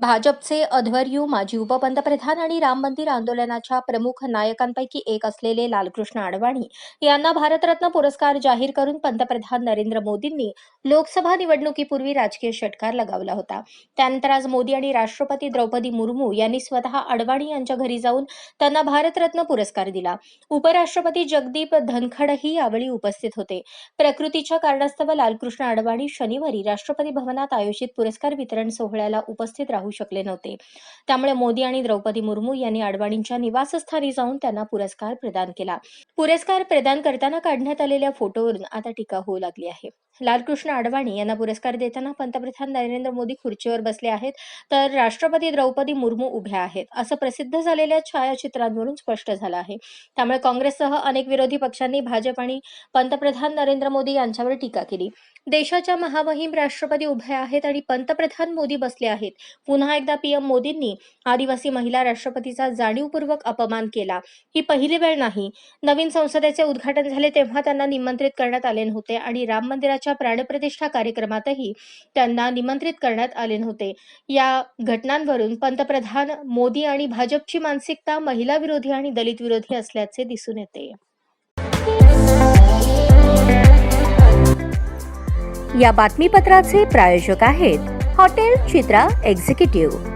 भाजपचे अध्वर्यू माजी उपपंतप्रधान आणि राम मंदिर आंदोलनाच्या प्रमुख नायकांपैकी एक असलेले लालकृष्ण अडवाणी यांना भारतरत्न पुरस्कार जाहीर करून पंतप्रधान नरेंद्र मोदींनी लोकसभा निवडणुकीपूर्वी राजकीय षटकार लगावला होता. त्यानंतर आज मोदी आणि राष्ट्रपती द्रौपदी मुर्मू यांनी स्वतः अडवाणी यांच्या घरी जाऊन त्यांना भारतरत्न पुरस्कार दिला. उपराष्ट्रपती जगदीप धनखडही यावेळी उपस्थित होते. प्रकृतीच्या कारणास्तव लालकृष्ण अडवाणी शनिवारी राष्ट्रपती भवनात आयोजित पुरस्कार वितरण सोहळ्याला उपस्थित राहू शकले नव्हते. त्यामुळे मोदी आणि द्रौपदी मुर्मू यांनी अडवाणींच्या निवासस्थानी जाऊन त्यांना पुरस्कार प्रदान केला. पुरस्कार प्रदान करताना काढण्यात आलेल्या फोटोवरून आता टीका होऊ लागली आहे. लालकृष्ण अडवाणी यांना पुरस्कार देताना पंतप्रधान नरेंद्र मोदी खुर्चीवर बसले आहेत तर राष्ट्रपती द्रौपदी मुर्मू उभ्या आहेत. असं प्रसिद्ध झालेल्या छायाचित्रांवरून स्पष्ट झालं आहे. त्यामुळे काँग्रेससह अनेक विरोधी पक्षांनी भाजप आणि पंतप्रधान नरेंद्र मोदी यांच्यावर टीका केली. देशाच्या महामहिम राष्ट्रपती उभे आहेत आणि पंतप्रधान मोदी बसले आहेत. पुन्हा एकदा पीएम मोदींनी आदिवासी महिला राष्ट्रपतीचा जाणीवपूर्वक अपमान केला. ही पहिली वेळ नाही. नवीन संसदेचे उद्घाटन झाले तेव्हा त्यांना निमंत्रित करण्यात आले नव्हते आणि राम मंदिराच्या प्राणप्रतिष्ठा कार्यक्रमातही त्यांना निमंत्रित करण्यात आले नव्हते. या घटनांवरून पंतप्रधान मोदी आणि भाजपची मानसिकता महिला विरोधी आणि दलित विरोधी असल्याचे दिसून येते. या बातमीपत्राचे प्रायोजक आहेत हॉटेल चित्रा एक्झिक्युटिव्ह.